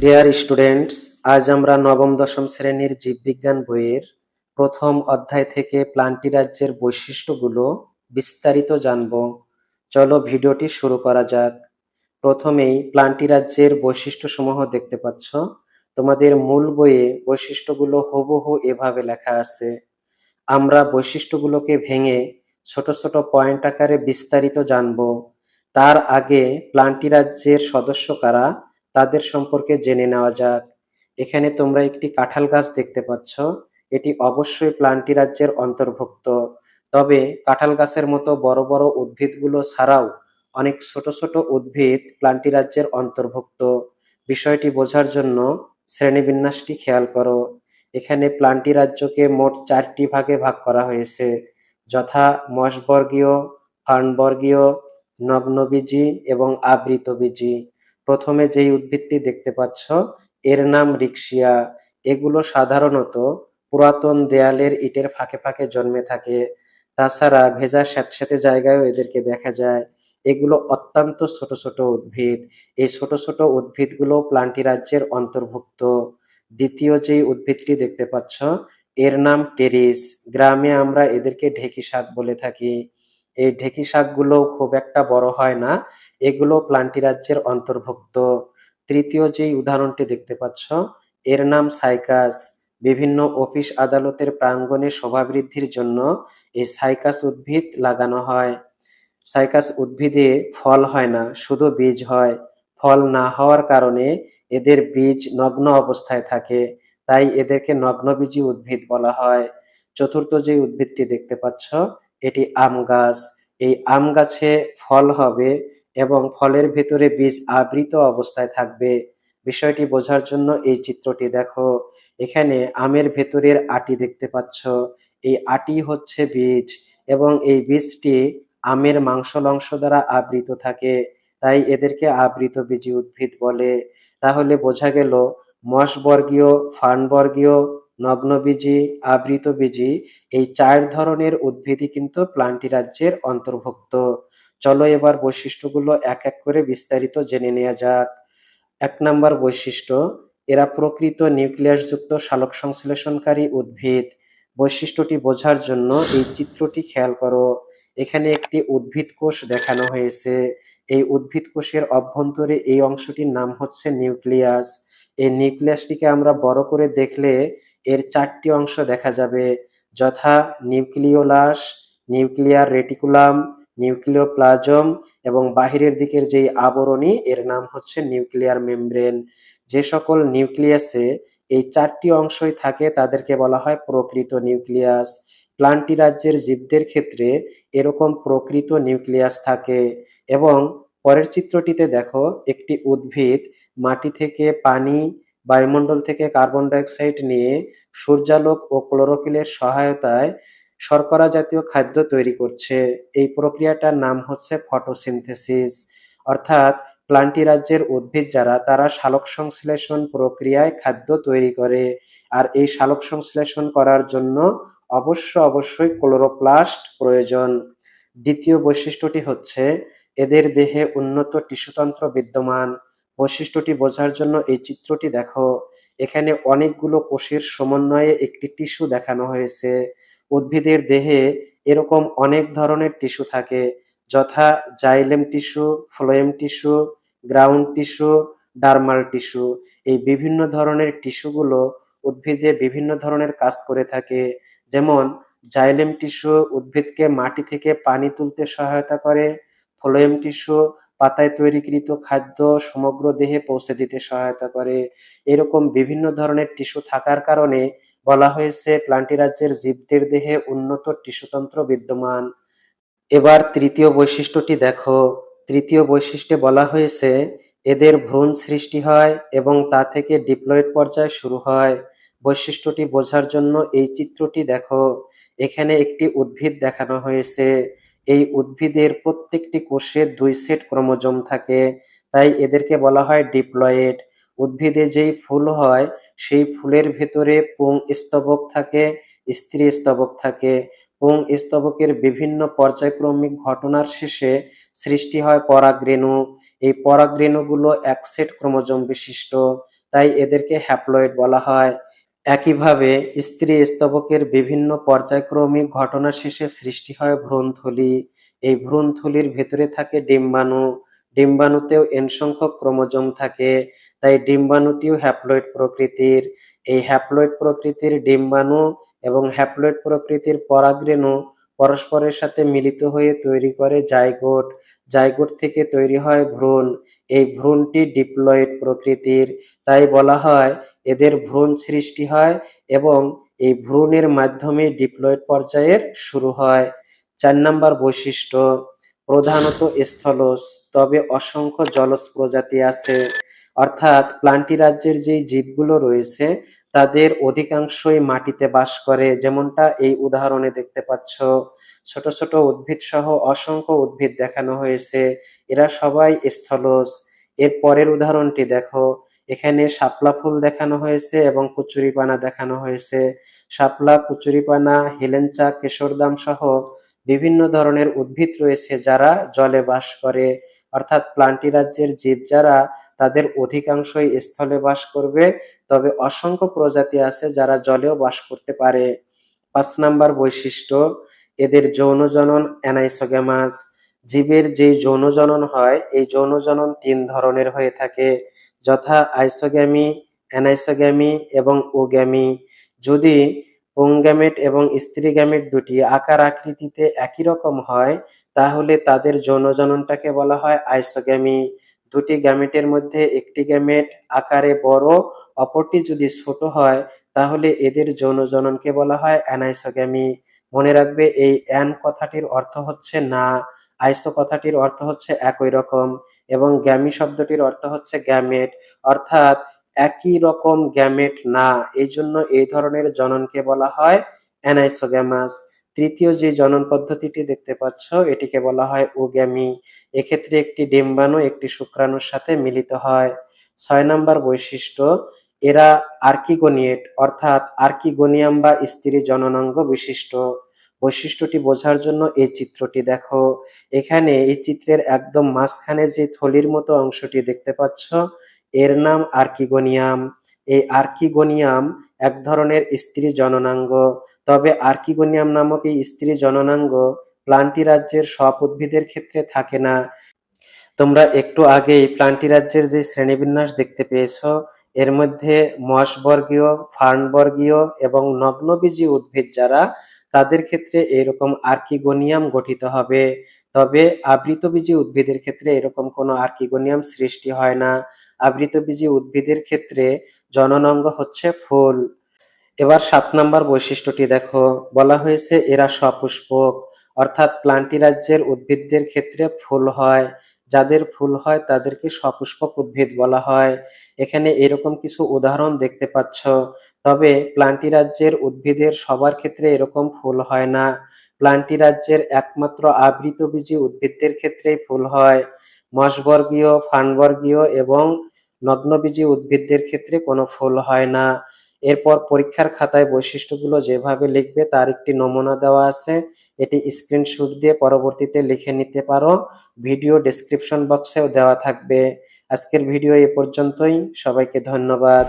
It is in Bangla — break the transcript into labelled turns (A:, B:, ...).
A: ডিয়ার স্টুডেন্টস আজ আমরা নবম, দশম শ্রেণির জীববিজ্ঞান বইয়ের প্রথম অধ্যায় থেকে প্লান্টি রাজ্যের বৈশিষ্ট্যগুলো বিস্তারিত জানব। চলো ভিডিওটি শুরু করা যাক। প্রথমেই প্লান্টি রাজ্যের বৈশিষ্ট্যসমূহ দেখতে পাচ্ছ। তোমাদের মূল বইয়ে বৈশিষ্ট্যগুলো হুবহু এভাবে লেখা আছে। আমরা বৈশিষ্ট্যগুলোকে ভেঙে ছোট ছোট পয়েন্ট আকারে বিস্তারিত জানব। তার আগে প্লান্টি রাজ্যের সদস্য কারা তাদের সম্পর্কে জেনে নেওয়া যাক। এখানে তোমরা একটি কাঁঠাল গাছ দেখতে পাচ্ছ। এটি অবশ্যই প্লান্টি রাজ্যের অন্তর্ভুক্ত। তবে কাঁঠাল গাছের মতো বড় বড় উদ্ভিদগুলো ছাড়াও অনেক ছোট ছোট উদ্ভিদ প্লান্টি রাজ্যের অন্তর্ভুক্ত। বিষয়টি বোঝার জন্য শ্রেণীবিন্যাসটি খেয়াল করো। এখানে প্লান্টি রাজ্যকে মোট চারটি ভাগে ভাগ করা হয়েছে। যথা মশবর্গীয় ফার্নবর্গীয়, নগ্নবীজি এবং আবৃতবীজি। প্রথমে যেই উদ্ভিদটি দেখতে পাচ্ছ, এর নাম রিক্সিয়া এগুলো সাধারণত পুরাতন দেয়ালের ইটের ফাঁকে ফাঁকে জন্মে থাকে। তাছাড়া ভেজা স্যাঁতস্যাঁতে জায়গায়ও এদেরকে দেখা যায়। এগুলো অত্যন্ত ছোট ছোট উদ্ভিদ। এই ছোট ছোট উদ্ভিদগুলো প্লান্টি রাজ্যের অন্তর্ভুক্ত। দ্বিতীয় যেই উদ্ভিদটি দেখতে পাচ্ছ, এর নাম টেরিস। গ্রামে আমরা এদেরকে ঢেকি শাক বলে থাকি। এই ঢেকি শাকগুলো খুব একটা বড় হয় না। এগুলো প্লান্টি রাজ্যের অন্তর্ভুক্ত। তৃতীয় যেই উদাহরণটি দেখতে পাচ্ছ, এর নাম সাইকাস। বিভিন্ন অফিস আদালতের প্রাঙ্গণে শোভা বৃদ্ধির জন্য এই সাইকাস উদ্ভিদ লাগানো হয়। সাইকাস উদ্ভিদে ফল হয় না, শুধু বীজ হয়। ফল না হওয়ার কারণে এদের বীজ নগ্ন অবস্থায় থাকে, তাই এদেরকে নগ্নবীজী উদ্ভিদ বলা হয়। চতুর্থ যে উদ্ভিদটি দেখতে পাচ্ছ এটি আম গাছ। এই আম গাছে ফল হবে এবং ফলের ভিতরে বীজ আবৃত অবস্থায় থাকবে। বিষয়টি বোঝার জন্য এই চিত্রটি দেখো। এখানে আমের ভেতরের আটি দেখতে পাচ্ছ। এই আটি হচ্ছে বীজ এবং এই বীজটি আমের মাংসল অংশ দ্বারা আবৃত থাকে। তাই এদেরকে আবৃত বীজি উদ্ভিদ বলে। তাহলে বোঝা গেল মশবর্গীয় ফার্নবর্গীয় নগ্নবীজি, আবৃতবীজি এই চার ধরনের উদ্ভিদই কিন্তু প্লান্টি রাজ্যের অন্তর্ভুক্ত। চলো এবার বৈশিষ্ট্যগুলো এক এক করে বিস্তারিত জেনে নেওয়া যাক। এক নাম্বার বৈশিষ্ট্য, এরা প্রকৃত নিউক্লিয়াসযুক্ত সালোক সংশ্লেষণকারী উদ্ভিদ। বৈশিষ্ট্যটি বোঝার জন্য এই চিত্রটি খেয়াল করো। এখানে একটি উদ্ভিদ কোষ দেখানো হয়েছে। এই উদ্ভিদ কোষের অভ্যন্তরে এই অংশটির নাম হচ্ছে নিউক্লিয়াস। এই নিউক্লিয়াসটিকে আমরা বড় করে দেখলে এর চারটি অংশ দেখা যাবে। যথা নিউক্লিওলাস, নিউক্লিয়ার রেটিকুলাম, নিউক্লিওপ্লাজম এবং বাহিরের দিকের যেই আবরণী, এর নাম হচ্ছে নিউক্লিয়ার মেমব্রেন। যে সকল নিউক্লিয়াসে এই চারটি অংশই থাকে, তাদেরকে বলা হয় প্রকৃত নিউক্লিয়াস। প্লান্টি রাজ্যের জীবদের ক্ষেত্রে এরকম প্রকৃত নিউক্লিয়াস থাকে। এবং পরের চিত্রটিতে দেখো, একটি উদ্ভিদ মাটি থেকে পানি বায়ুমণ্ডল থেকে কার্বন ডাইঅক্সাইড নিয়ে সূর্যালোক ও ক্লোরোফিলের সহায়তায় শর্করা জাতীয় খাদ্য তৈরি করছে। এই প্রক্রিয়াটার নাম হচ্ছে ফটোসিনথেসিস। অর্থাৎ প্লান্টি রাজ্যের উদ্ভিদ যারা, তারা সালোক সংশ্লেষণ প্রক্রিয়ায় খাদ্য তৈরি করে। আর এই সালোক সংশ্লেষণ করার জন্য অবশ্য অবশ্যই ক্লোরোপ্লাস্ট প্রয়োজন। দ্বিতীয় বৈশিষ্ট্যটি হচ্ছে, এদের দেহে উন্নত টিস্যুতন্ত্র বিদ্যমান। বৈশিষ্ট্যটি বোঝার জন্য এই চিত্রটি দেখো। এখানে অনেকগুলো কোষের সমন্বয়ে একটি টিস্যু দেখানো হয়েছে। উদ্ভিদের দেহে এরকম অনেক ধরনের টিস্যু থাকে, যথা xylem tissue, phloem tissue, ground tissue, dermal tissue. এই বিভিন্ন ধরনের টিস্যুগুলো উদ্ভিদে বিভিন্ন ধরনের কাজ করে থাকে। যেমন, জাইলেম টিস্যু উদ্ভিদকে মাটি থেকে পানি তুলতে সহায়তা করে, ফ্লোয়েম টিস্যু পাতায় তৈরিকৃত খাদ্য সমগ্র দেহে পৌঁছে দিতে সহায়তা করে। এরকম বিভিন্ন ধরনের টিস্যু থাকার কারণে বলা হয়েছে প্লান্টি রাজ্যের জীবদের দেহে উন্নত টিস্যুতন্ত্র বিদ্যমান। এবার তৃতীয় বৈশিষ্ট্যটি দেখো। তৃতীয় বৈশিষ্ট্যে বলা হয়েছে, এদের ভ্রূণ সৃষ্টি হয় এবং তা থেকে ডিপ্লয়েড পর্যায় শুরু হয়। বৈশিষ্ট্যটি বোঝার জন্য এই চিত্রটি দেখো। এখানে একটি উদ্ভিদ দেখানো হয়েছে। এই উদ্ভিদের প্রত্যেকটি কোষে দুই সেট ক্রোমোজোম থাকে। তাই এদেরকে বলা হয় ডিপ্লয়েড। উদ্ভিদে যেই ফুল হয়, সেই ফুলের ভেতরে পুং স্তবক থাকে, স্ত্রী স্তবক থাকে। পুং স্তবকের বিভিন্ন পর্যায়ক্রমিক ঘটনার শেষে সৃষ্টি হয় পরাগরেণু। এই পরাগরেণুগুলো এক সেট ক্রোমোজোম বিশিষ্ট, তাই এদেরকে হ্যাপ্লয়েড বলা হয়। একইভাবে স্ত্রী স্তবকের বিভিন্ন পর্যায়ক্রমিক ঘটনা শেষে সৃষ্টি হয় ভ্রূণথলি। এই ভ্রূণথলির ভেতরে থাকে ডিম্বাণু। ডিম্বাণুতেও এন সংখ্যক ক্রোমোজোম থাকে, তাই ডিম্বাণুটিও হ্যাপ্লয়েড প্রকৃতির। এই হ্যাপ্লয়েড প্রকৃতির ডিম্বাণু এবং হ্যাপ্লয়েড প্রকৃতির পরাগরেণু পরস্পরের সাথে মিলিত হয়ে তৈরি করে জাইগোট। জাইগোট থেকে তৈরি হয় ভ্রূণ। এই ভ্রূণটি ডিপ্লয়েড প্রকৃতির, তাই বলা হয় এদের ভ্রূণ সৃষ্টি হয় এবং এই ভ্রূণের মাধ্যমে ডিপ্লয়েড পর্যায়ের শুরু হয়। চার নাম্বার বৈশিষ্ট্য, প্রধানত স্থলজ, তবে অসংখ্য জলজ প্রজাতি আছে। অর্থাৎ প্লান্টি রাজ্যের যে জীবগুলো রয়েছে, তাদের অধিকাংশই মাটিতে বাস করে। যেমনটা এই উদাহরণে দেখতে পাচ্ছ। ছোট ছোট উদ্ভিদ সহ অসংখ্য উদ্ভিদ দেখানো হয়েছে। এরা সবাই স্থলজ। এর পরের উদাহরণটি দেখো। এখানে শাপলা ফুল দেখানো হয়েছে এবং কুচুরিপানা দেখানো হয়েছে। শাপলা, কুচুরিপানা, হেলেঞ্চা, কেশরদাম সহ বিভিন্ন ধরনের উদ্ভিদ রয়েছে যারা জলে বাস করে। অর্থাৎ প্লান্টি রাজ্যের জীব যারা তাদের অধিকাংশই স্থলে বাস করবে। তবে অসংখ্য প্রজাতি আছে যারা জলেও বাস করতে পারে। পাঁচ নাম্বার বৈশিষ্ট্য, এদের যৌন জনন অ্যানাইসোগ্যামাস। জীবের যে যৌন জনন হয়, এই যৌন জনন তিন ধরনের হয়ে থাকে। যথা আইসোগ্যামি, অ্যানাইসোগ্যামি এবং ওগ্যামি। যদি পুংগ্যামেট এবং স্ত্রী গ্যামেট দুটি আকার আকৃতিতে একই রকম হয়, তাহলে তাদের যৌন জননটাকে বলা হয় আইসোগ্যামি। দুটি গ্যামেটের মধ্যে একটি গ্যামেট আকারে বড়, অপরটি যদি ছোট হয়, তাহলে এদের যৌন জননকে বলা হয় অ্যানাইসোগ্যামি। মনে রাখবে, এই অ্যান কথাটির অর্থ হচ্ছে না, আইসো কথাটির অর্থ হচ্ছে একই রকম। এবং গ্যামি শব্দটির অর্থ হচ্ছে গ্যামেট, অর্থাৎ একই রকম গ্যামেট না। এই জন্য এই ধরনের জননকে বলা হয় অ্যানাইসোগ্যামাস। তৃতীয় যে জনন পদ্ধতিটি দেখতে পাচ্ছ, এটিকে বলা হয় ওগ্যামি। এক্ষেত্রে একটি ডিম্বাণু, একটি শুক্রাণুর সাথে মিলিত হয়। ছয় নাম্বার বৈশিষ্ট্য, এরা আর্কিগোনিয়েট, অর্থাৎ আর্কিগোনিয়াম বা স্ত্রী জননাঙ্গ বিশিষ্ট। বৈশিষ্ট্যটি বোঝার জন্য এই চিত্রটি দেখো। এখানে এই চিত্রের একদম মাঝখানে যে থলির মতো অংশটি দেখতে পাচ্ছ, এর নাম আর্কিগোনিয়াম। এই আর্কিগোনিয়াম এক ধরনের স্ত্রী জননাঙ্গ। তবে আর্কিগোনিয়াম নামক এই স্ত্রী জননাঙ্গ প্লান্টি রাজ্যের সব উদ্ভিদের ক্ষেত্রে থাকে না। তোমরা একটু আগেই প্লান্টি রাজ্যের যে শ্রেণীবিন্যাস দেখতে পেয়েছ, এর মধ্যে মশবর্গীয় ফার্নবর্গীয় এবং নগ্নবীজী উদ্ভিদ যারা তাদের ক্ষেত্রে এরকম আর্কিগোনিয়াম গঠিত হবে। তবে আবৃতবীজী উদ্ভিদের ক্ষেত্রে এরকম কোনো আর্কিগোনিয়াম সৃষ্টি হয় না। আবৃতবীজী উদ্ভিদের ক্ষেত্রে জননাঙ্গ হচ্ছে ফুল। এবার সাত নাম্বার বৈশিষ্ট্যটি দেখো। বলা হয়েছে এরা সপুষ্পক, অর্থাৎ প্লান্টি রাজ্যের উদ্ভিদদের ক্ষেত্রে ফুল হয়। যাদের ফুল হয় তাদেরকে সপুষ্পক উদ্ভিদ বলা হয়। এখানে এরকম কিছু উদাহরণ দেখতে পাচ্ছ। তবে প্লান্টি রাজ্যের উদ্ভিদের সবার ক্ষেত্রে এরকম ফুল হয় না। প্লান্টি রাজ্যের একমাত্র আবৃতবীজী উদ্ভিদদের ক্ষেত্রেই ফুল হয়। মশবর্গীয় ফানবর্গীয় এবং নগ্নবীজী উদ্ভিদদের ক্ষেত্রে কোনো ফুল হয় না। এরপর পরীক্ষার খাতায় বৈশিষ্ট্যগুলো যেভাবে লিখবে তার একটি নমুনা দেওয়া আছে। এটি স্ক্রিনশট দিয়ে পরবর্তীতে লিখে নিতে পারো। ভিডিও ডেসক্রিপশন বক্সেও দেওয়া থাকবে। আজকের ভিডিও এ পর্যন্তই। সবাইকে ধন্যবাদ।